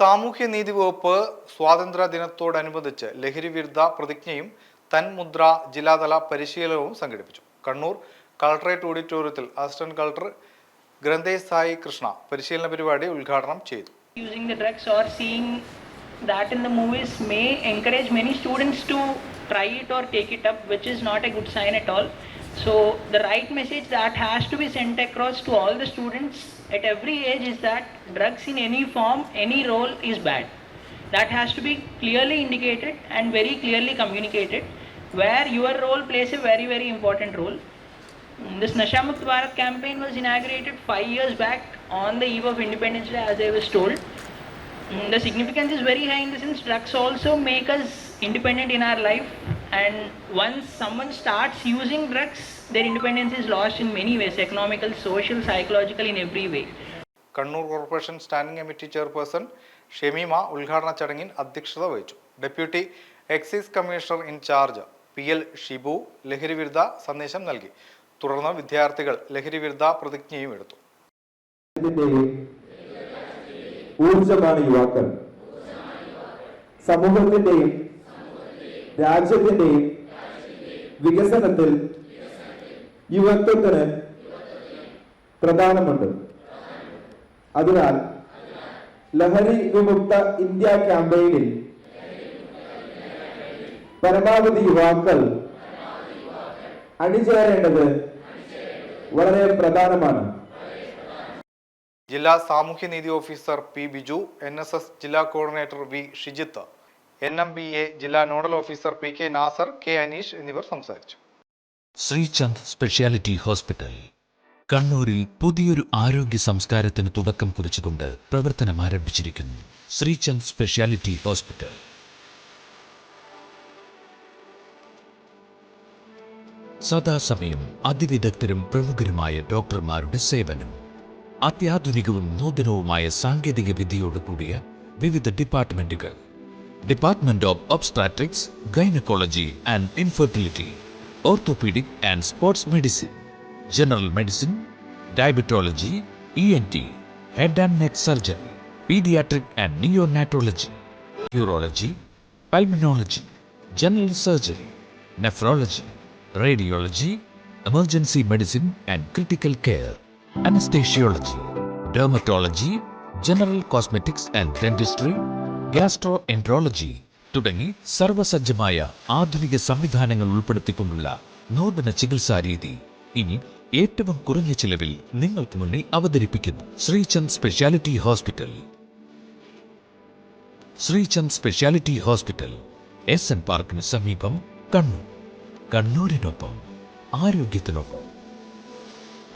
സാമൂഹ്യനീതി വകുപ്പ് സ്വാതന്ത്ര്യ ദിനത്തോടനുബന്ധിച്ച് ലഹരി വിരുദ്ധ പ്രതിജ്ഞയും തൻമുദ്ര ജില്ലാതല പരിശീലനവും സംഘടിപ്പിച്ചു കണ്ണൂർ കളക്ടറേറ്റ് ഓഡിറ്റോറിയത്തിൽ അസിസ്റ്റന്റ് കളക്ടർ ഗ്രന്ഥേശ് സായി കൃഷ്ണ പരിശീലന പരിപാടി ഉദ്ഘാടനം ചെയ്തു using the drugs or seeing that in the movies may encourage many students to try it or take it up, which is not a good sign at all. So, the right message that has to be sent across to all the students at every age is that drugs in any form, any role is bad. That has to be clearly indicated and very clearly communicated, where your role plays a very, very important role. This Nasha Mukt Bharat campaign was inaugurated five years back on the eve of Independence Day, as I was told. Mm, The significance is very high in the sense drugs also make us independent in our life, and once someone starts using drugs, their independence is lost in many ways economical, social, psychological, in every way. Kannur corporation standing committee chairperson Shemima ഉദ്ഘാടന ചടങ്ങിൽ അധ്യക്ഷത വഹിച്ചു. Deputy excise commissioner in charge P L Shibu ലഹരി വിരുദ്ധ സന്ദേശം നൽകി. തുടർന്ന് വിദ്യാർത്ഥികൾ ലഹരി വിരുദ്ധ പ്രതിജ്ഞയും എടുത്തു. ഊർജമാണ് യുവാക്കൾ. സമൂഹത്തിന്റെയും രാജ്യത്തിന്റെയും വികസനത്തിൽ യുവത്വത്തിന് പ്രധാനമുണ്ട്. അതിനാൽ ലഹരി വിമുക്ത ഇന്ത്യ ക്യാമ്പയിനിൽ പരമാവധി യുവാക്കൾ അണിചേരേണ്ടത് വളരെ പ്രധാനമാണ്. ജില്ലാ സാമൂഹ്യനീതി ഓഫീസർ പി ബിജു എൻ ജില്ലാ coordinator V Shijith. N M B A ജില്ലാ nodal officer P K Nasar K Aneesh എന്നിവർ സംസാരിച്ചു. Sreechand speciality hospital. കണ്ണൂരിൽ പുതിയൊരു ആരോഗ്യ സംസ്കാരത്തിന് തുടക്കം കുറിച്ചുകൊണ്ട് പ്രവർത്തനം ആരംഭിച്ചിരിക്കുന്നു ശ്രീചന്ദ് സ്പെഷ്യാലിറ്റി ഹോസ്പിറ്റൽ. സദാസമയം അതിവിദഗ്ധരും പ്രമുഖരുമായ ഡോക്ടർമാരുടെ സേവനം. അത്യാധുനികവും നൂതനവുമായ സാങ്കേതിക വിദ്യയോട് കൂടിയ വിവിധ ഡിപ്പാർട്ട്മെന്റുകൾ. Department of Obstetrics, Gynecology and Infertility, Orthopedic and Sports Medicine, General Medicine, Diabetology, ENT, Head and Neck Surgery, Pediatric and Neonatology, Urology, Pulmonology, General Surgery, Nephrology, Radiology, Emergency Medicine and Critical Care, Anesthesiology, Dermatology, General Cosmetics and Dentistry, gastroenterology തുടങ്ങി സർവസജ്ജമായ ആധുനിക സംവിധാനങ്ങൾ ഉൾപ്പെടുത്തിക്കൊണ്ടുള്ള നൂതന ചികിത്സാ രീതി ഇനി ഏറ്റവും കുറഞ്ഞ ചിലവിൽ നിങ്ങൾക്ക് മുന്നിൽ അവതരിപ്പിക്കുന്നു. Sreechand speciality hospital. Sreechand speciality hospital S N പാർക്കിന് സമീപം കണ്ണൂർ. കണ്ണൂരിനൊപ്പം ആരോഗ്യത്തിനൊപ്പം.